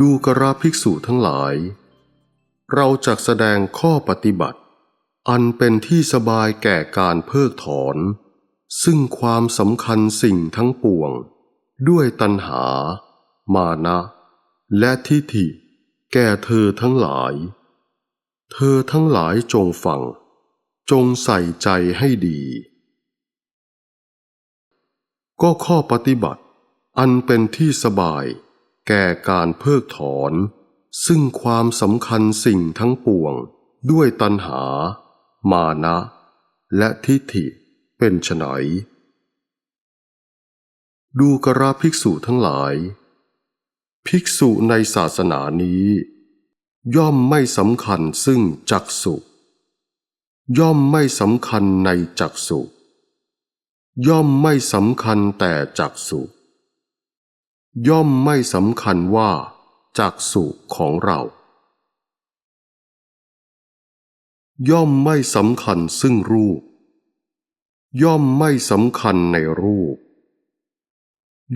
ดูกระภิกษุทั้งหลาย เราจะแสดงข้อปฏิบัติ อันเป็นที่สบายแก่การเพิกถอน ซึ่งความสำคัญสิ่งทั้งปวง ด้วยตัณหา มานะ และทิฏฐิ แก่เธอทั้งหลาย เธอทั้งหลายจงฟัง จงใส่ใจให้ดี ก็ข้อปฏิบัติ อันเป็นที่สบาย แก่การเพิกถอน ซึ่งความสำคัญสิ่งทั้งปวง ด้วยตัณหา มานะ และทิฏฐิเป็นไฉนดูกระภิกษุทั้งหลาย ภิกษุในศาสนานี้ ย่อมไม่สำคัญซึ่งจักสุย่อมไม่สำคัญในจักสุย่อมไม่สำคัญแต่จักสุ ย่อมไม่สำคัญว่าจักสุของเรา ย่อมไม่สำคัญซึ่งรูป ย่อมไม่สำคัญในรูป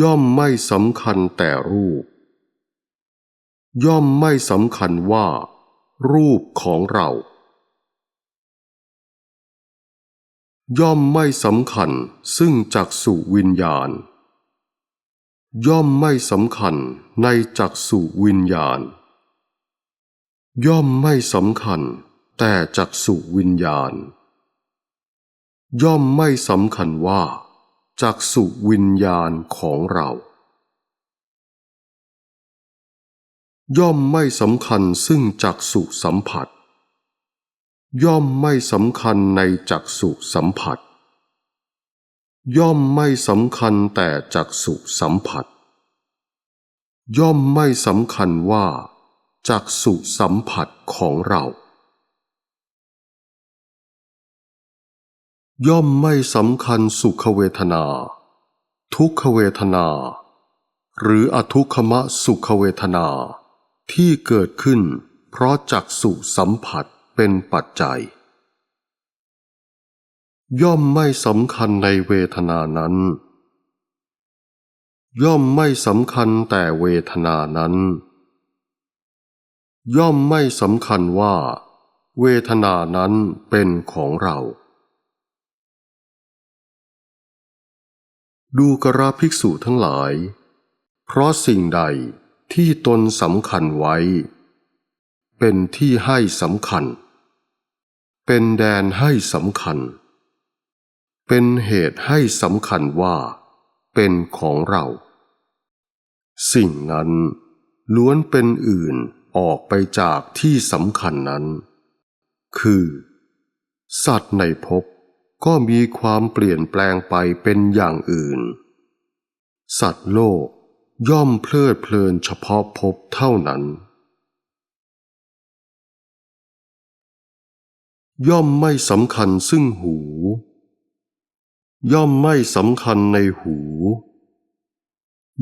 ย่อมไม่สำคัญแต่รูป ย่อมไม่สำคัญว่า รูปของเรา ย่อมไม่สำคัญซึ่งจักสุวิญญาณ ย่อมไม่สำคัญในจักสุวิญญาณ ย่อมไม่สำคัญแต่จักสุวิญญาณ ย่อมไม่สำคัญว่าจักสุวิญญาณของเรา ย่อมไม่สำคัญซึ่งจักสุสัมผัส ย่อมไม่สำคัญในจักสุสัมผัส ย่อมไม่สำคัญแต่จักสุสัมผัส ย่อมไม่สำคัญว่าจักสุสัมผัสของเรา ย่อมไม่สำคัญสุขเวทนา ทุกขเวทนา หรืออทุกขมะสุขเวทนาที่เกิดขึ้นเพราะจักสุสัมผัสเป็นปัจจัย ย่อมไม่สำคัญในเวทนานั้น ย่อมไม่สำคัญแต่เวทนานั้น ย่อมไม่สำคัญว่า เวทนานั้นเป็นของเรา ดูกระภิกษุทั้งหลาย เพราะสิ่งใดที่ตนสำคัญไว้ เป็นที่ให้สำคัญ เป็นแดนให้สำคัญ เป็นเหตุให้สำคัญว่า เป็นของเรา สิ่งนั้นล้วนเป็นอื่นออกไปจากที่สำคัญนั้น คือ สัตว์ในภพก็มีความเปลี่ยนแปลงไปเป็นอย่างอื่น สัตว์โลกย่อมเพลิดเพลินเฉพาะภพเท่านั้น ย่อมไม่สำคัญซึ่งหู ย่อมไม่สำคัญในหู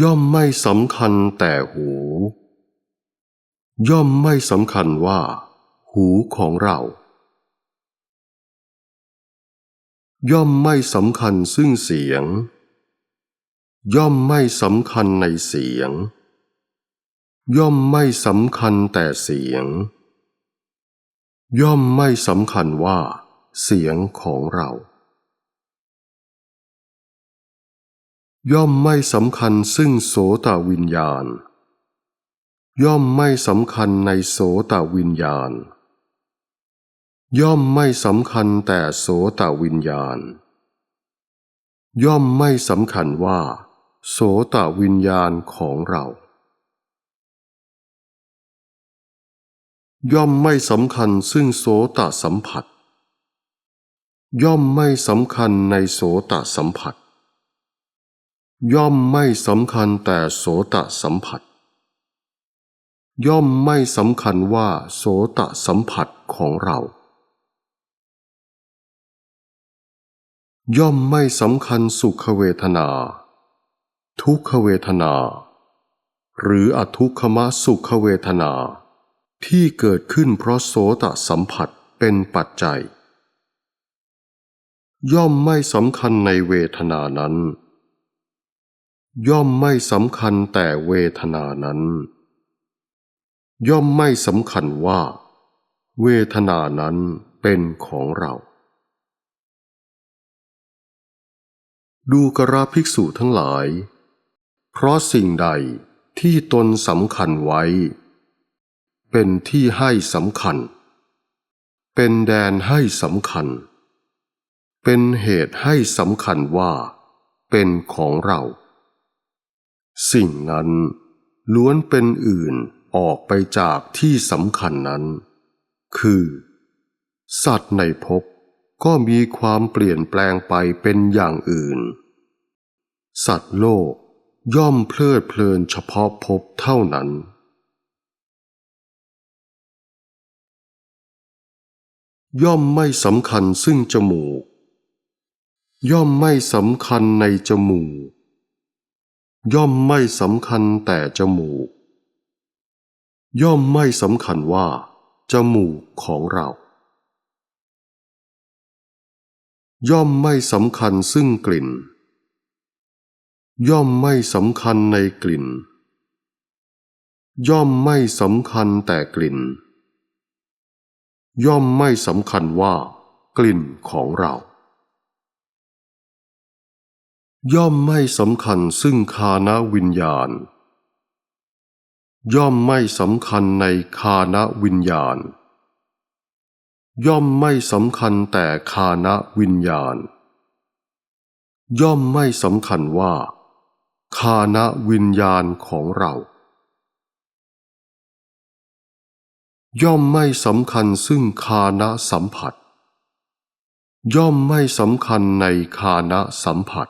ย่อมไม่สำคัญแต่หู ย่อมไม่สำคัญว่า หูของเรา ย่อมไม่สำคัญซึ่งเสียง ย่อมไม่สำคัญในเสียง ย่อมไม่สำคัญแต่เสียง ย่อมไม่สำคัญว่า เสียงของเรา ย่อมไม่สำคัญซึ่งโสตวิญญาณ ย่อมไม่สำคัญในโสตวิญญาณ ย่อมไม่สำคัญแต่โสตวิญญาณ ย่อมไม่สำคัญว่า โสตวิญญาณของเรา ย่อมไม่สำคัญซึ่งโสตสัมผัส ย่อมไม่สำคัญในโสตสัมผัส ย่อมไม่สำคัญแต่โสตสัมผัส ย่อมไม่สำคัญว่าโสตสัมผัสของเรา ย่อมไม่สำคัญสุขเวทนา ทุกขเวทนา หรืออทุกขมสุขเวทนา ที่เกิดขึ้นเพราะโสตสัมผัสเป็นปัจจัย ย่อมไม่สำคัญในเวทนานั้น ย่อมไม่สำคัญแต่เวทนานั้น ย่อมไม่สำคัญว่า เวทนานั้นเป็นของเรา ดูกระภิกษุทั้งหลาย เพราะสิ่งใดที่ตนสำคัญไว้ เป็นที่ให้สำคัญ เป็นแดนให้สำคัญ เป็นเหตุให้สำคัญว่า เป็นของเรา สิ่งนั้นล้วนเป็นอื่นออกไปจากที่สำคัญนั้น คือ สัตว์ในภพก็มีความเปลี่ยนแปลงไปเป็นอย่างอื่น สัตว์โลกย่อมเพลิดเพลินเฉพาะภพเท่านั้น ย่อมไม่สำคัญซึ่งจมูก ย่อมไม่สำคัญในจมูก ย่อมไม่สำคัญแต่จมูก ย่อมไม่สำคัญว่า จมูกของเรา ย่อมไม่สำคัญซึ่งกลิ่น ย่อมไม่สำคัญในกลิ่น ย่อมไม่สำคัญแต่กลิ่น ย่อมไม่สำคัญว่า กลิ่นของเรา ย่อมไม่สำคัญซึ่งคานะวิญญาณ ย่อมไม่สำคัญในคานะวิญญาณ ย่อมไม่สำคัญแต่คานะวิญญาณ ย่อมไม่สำคัญว่าคานะวิญญาณของเรา ย่อมไม่สำคัญซึ่งคานะสัมผัส ย่อมไม่สำคัญในคานะสัมผัส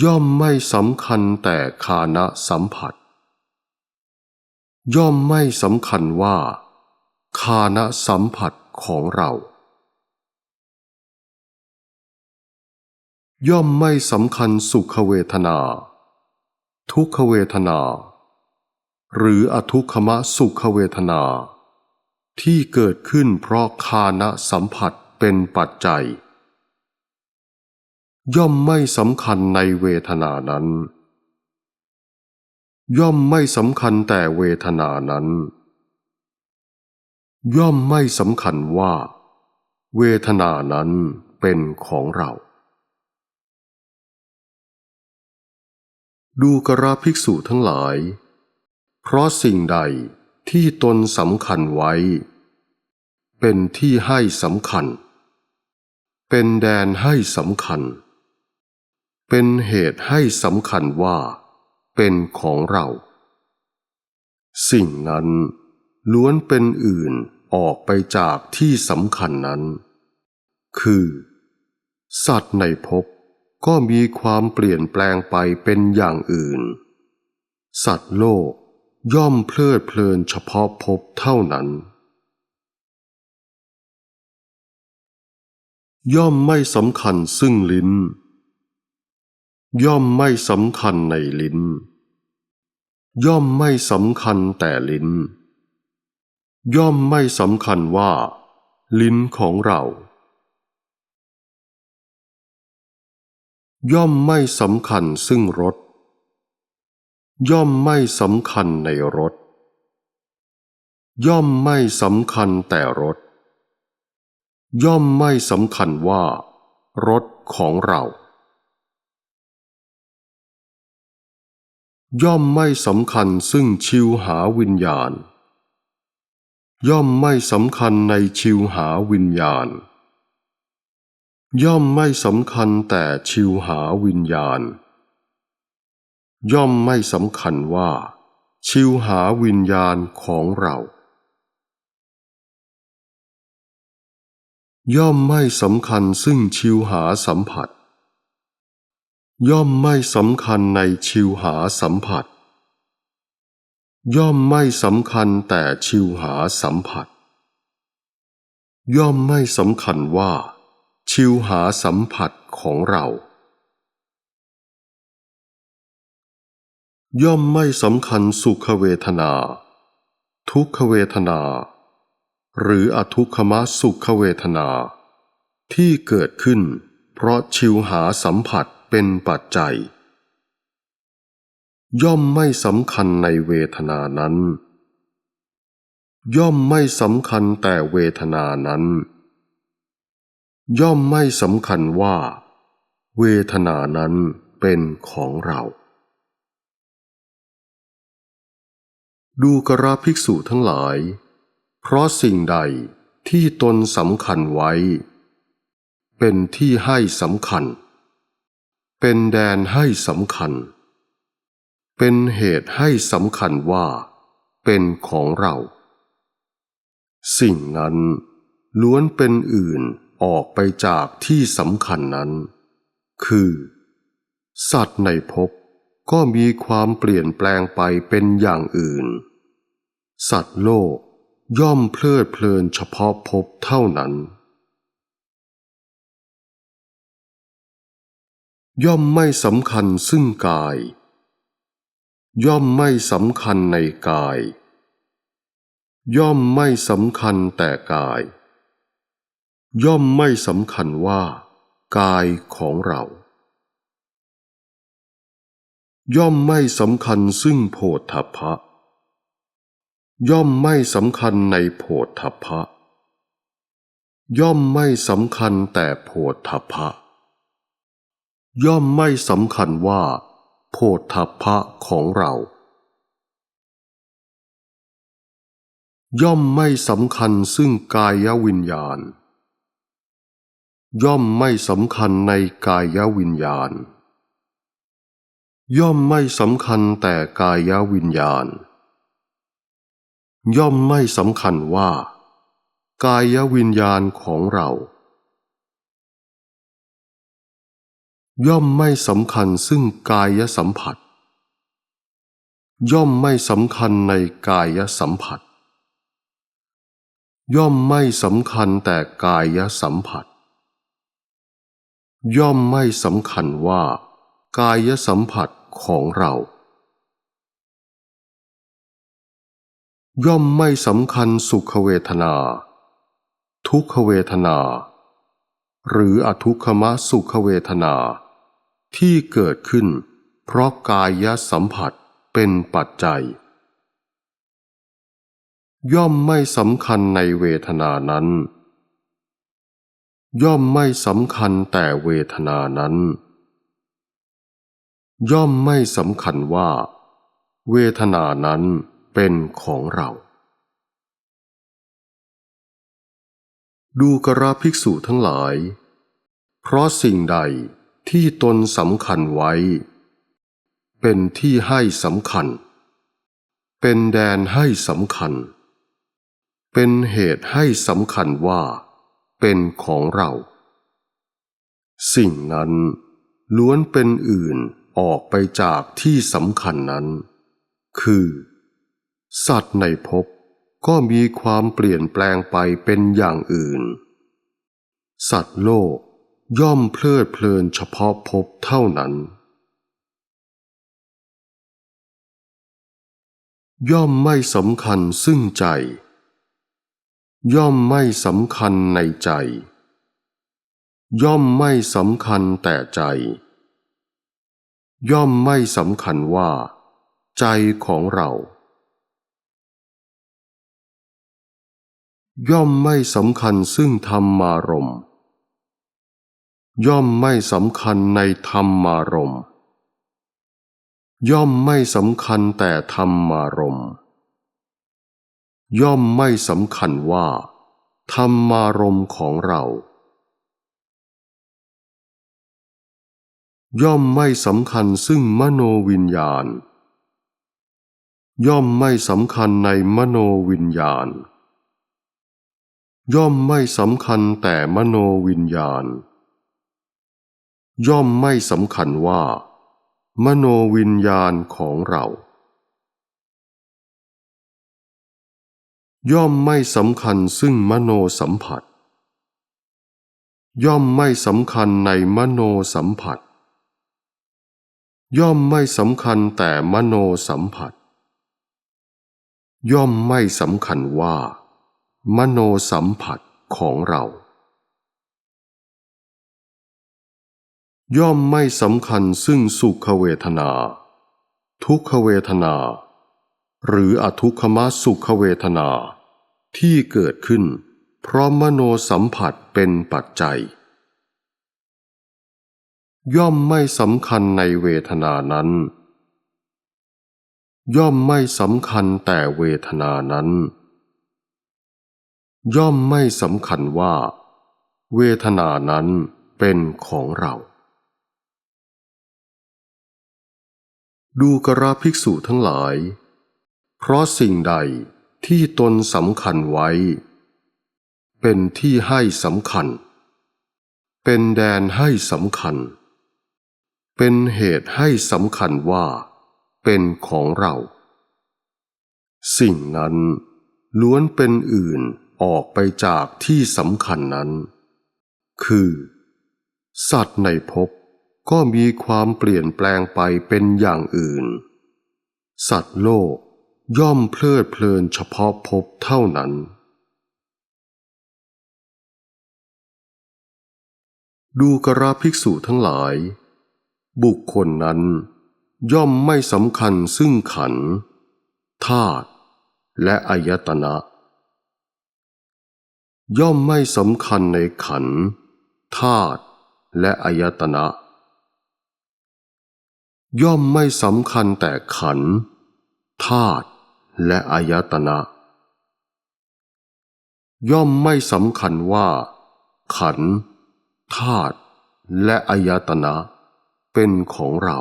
ย่อมไม่สำคัญแต่คานสัมผัส ย่อมไม่สำคัญว่า คานสัมผัสของเรา ย่อมไม่สำคัญสุขเวทนา ทุกขเวทนา หรืออทุกขมะสุขเวทนา ที่เกิดขึ้นเพราะคานสัมผัสเป็นปัจจัย ย่อมไม่สำคัญในเวทนานั้น ย่อมไม่สำคัญแต่เวทนานั้น ย่อมไม่สำคัญว่า เวทนานั้นเป็นของเรา ดูกระภิกษุทั้งหลาย เพราะสิ่งใดที่ตนสำคัญไว้ เป็นที่ให้สำคัญ เป็นแดนให้สำคัญ เป็นเหตุให้สำคัญว่า เป็นของเรา สิ่งนั้นล้วนเป็นอื่นออกไปจากที่สำคัญนั้น คือ สัตว์ในภพก็มีความเปลี่ยนแปลงไปเป็นอย่างอื่น สัตว์โลกย่อมเพลิดเพลินเฉพาะภพเท่านั้น ย่อมไม่สำคัญซึ่งลิ้น ย่อมไม่สำคัญในลิ้น ย่อมไม่สำคัญแต่ลิ้น ย่อมไม่สำคัญว่า ลิ้นของเรา ย่อมไม่สำคัญซึ่งรสย่อมไม่สำคัญในรสย่อมไม่สำคัญแต่รสย่อมไม่สำคัญว่ารสของเรา ย่อมไม่สำคัญซึ่งชิวหาวิญญาณ ย่อมไม่สำคัญในชิวหาวิญญาณ ย่อมไม่สำคัญแต่ชิวหาวิญญาณ ย่อมไม่สำคัญว่า ชิวหาวิญญาณของเรา ย่อมไม่สำคัญซึ่งชิวหาสัมผัส ย่อมไม่สำคัญในชิวหาสัมผัส ย่อมไม่สำคัญแต่ชิวหาสัมผัส ย่อมไม่สำคัญว่า ชิวหาสัมผัสของเรา ย่อมไม่สำคัญสุขเวทนา ทุกขเวทนา หรืออทุกขมสุขเวทนา ที่เกิดขึ้น เพราะชิวหาสัมผัส เป็นปัจจัย ย่อมไม่สำคัญในเวทนานั้น ย่อมไม่สำคัญแต่เวทนานั้น ย่อมไม่สำคัญว่า เวทนานั้นเป็นของเรา ดูกระภิกษุทั้งหลาย เพราะสิ่งใดที่ตนสำคัญไว้ เป็นที่ให้สำคัญ เป็นแดนให้สำคัญ เป็นเหตุให้สำคัญว่า เป็นของเรา สิ่งนั้นล้วนเป็นอื่นออกไปจากที่สำคัญนั้น คือ สัตว์ในภพก็มีความเปลี่ยนแปลงไปเป็นอย่างอื่น สัตว์โลกย่อมเพลิดเพลินเฉพาะภพเท่านั้น ย่อมไม่สำคัญซึ่งกาย ย่อมไม่สำคัญในกาย ย่อมไม่สำคัญแต่กาย ย่อมไม่สำคัญว่า กายของเรา ย่อมไม่สำคัญซึ่งโพธพะ ย่อมไม่สำคัญในโพธพะ ย่อมไม่สำคัญแต่โพธพะ ย่อมไม่สำคัญว่า โพธพะของเรา ย่อมไม่สำคัญซึ่งกายวิญญาณ ย่อมไม่สำคัญในกายวิญญาณ ย่อมไม่สำคัญแต่กายวิญญาณ ย่อมไม่สำคัญว่า กายวิญญาณของเรา ย่อมไม่สำคัญซึ่งกายสัมผัส ย่อมไม่สำคัญในกายสัมผัส ย่อมไม่สำคัญแต่กายสัมผัส ย่อมไม่สำคัญว่า กายสัมผัสของเรา ย่อมไม่สำคัญสุขเวทนา ทุกขเวทนา หรืออทุกขมสุขเวทนา ที่เกิดขึ้น เพราะกายสัมผัสเป็นปัจจัย ย่อมไม่สำคัญในเวทนานั้น ย่อมไม่สำคัญแต่เวทนานั้น ย่อมไม่สำคัญว่า เวทนานั้นเป็นของเรา ดูกระภิกษุทั้งหลาย เพราะสิ่งใด ที่ตนสำคัญไว้ เป็นที่ให้สำคัญ เป็นแดนให้สำคัญ เป็นเหตุให้สำคัญว่า เป็นของเรา สิ่งนั้นล้วนเป็นอื่นออกไปจากที่สำคัญนั้น คือ สัตว์ในภพก็มีความเปลี่ยนแปลงไปเป็นอย่างอื่น สัตว์โลก ย่อมเพลิดเพลินเฉพาะภพเท่านั้น ย่อมไม่สำคัญซึ่งใจ ย่อมไม่สำคัญในใจ ย่อมไม่สำคัญแต่ใจ ย่อมไม่สำคัญว่า ใจของเรา ย่อมไม่สำคัญซึ่งธรรมารมณ์ ย่อมไม่สำคัญในธรรมารมย่อมไม่สำคัญแต่ธรรมารมย่อมไม่สำคัญว่า ธรรมารมของเรา ย่อมไม่สำคัญซึ่งมโนวิญญาณ ย่อมไม่สำคัญในมโนวิญญาณ ย่อมไม่สำคัญแต่มโนวิญญาณ ย่อมไม่สำคัญว่า มโนวิญญาณของเรา ย่อมไม่สำคัญซึ่งมโนสัมผัส ย่อมไม่สำคัญในมโนสัมผัส ย่อมไม่สำคัญแต่มโนสัมผัส ย่อมไม่สำคัญว่า มโนสัมผัสของเรา ย่อมไม่สำคัญซึ่งสุขเวทนา ทุกขเวทนา หรืออทุกขมสุขเวทนา ที่เกิดขึ้น เพราะมโนสัมผัสเป็นปัจจัย ย่อมไม่สำคัญในเวทนานั้น ย่อมไม่สำคัญแต่เวทนานั้น ย่อมไม่สำคัญว่า เวทนานั้นเป็นของเรา ดูกระภิกษุทั้งหลาย เพราะสิ่งใดที่ตนสำคัญไว้ เป็นที่ให้สำคัญ เป็นแดนให้สำคัญ เป็นเหตุให้สำคัญว่า เป็นของเรา สิ่งนั้นล้วนเป็นอื่นออกไปจากที่สำคัญนั้น คือ สัตว์ในภพ ก็มีความเปลี่ยนแปลงไปเป็นอย่างอื่น สัตว์โลกย่อมเพลิดเพลินเฉพาะภพเท่านั้น ดูกระภิกษุทั้งหลาย บุคคลนั้น ย่อมไม่สำคัญซึ่งขันธาตุและอายตนะ ย่อมไม่สำคัญในขันธาตุและอายตนะ ย่อมไม่สำคัญแต่ขันธาตุและอายตนะ ย่อมไม่สำคัญว่า ขันธาตุและอายตนะ เป็นของเรา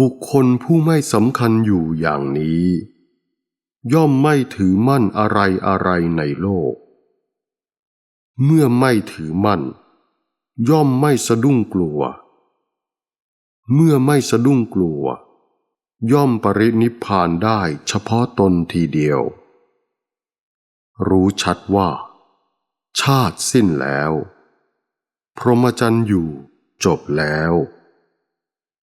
บุคคลผู้ไม่สำคัญอยู่อย่างนี้ ย่อมไม่ถือมั่นอะไรอะไรในโลก เมื่อไม่ถือมั่น ย่อมไม่สะดุ้งกลัว เมื่อไม่สะดุ้งกลัว ย่อมปรินิพพานได้เฉพาะตนทีเดียว รู้ชัดว่า ชาติสิ้นแล้ว พรหมจรรย์อยู่จบแล้ว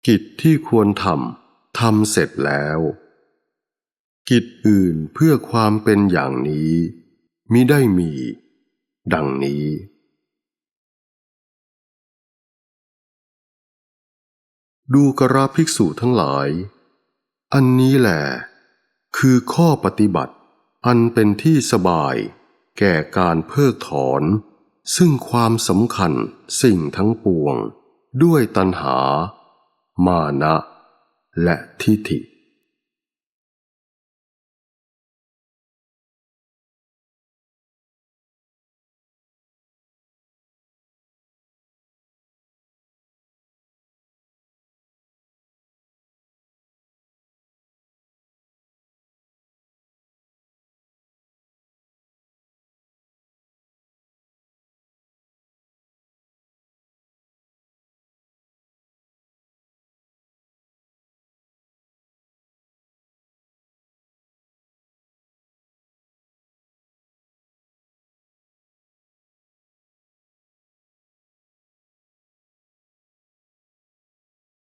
กิจที่ควรทำทำเสร็จแล้ว กิจอื่นเพื่อความเป็นอย่างนี้มิได้มี ดังนี้ ดูกราภิกษุทั้งหลาย อันนี้แหละคือข้อปฏิบัติ อันเป็นที่สบาย แก่การเพิกถอน ซึ่งความสำคัญสิ่งทั้งปวง ด้วยตัณหา มานะ และทิฏฐิ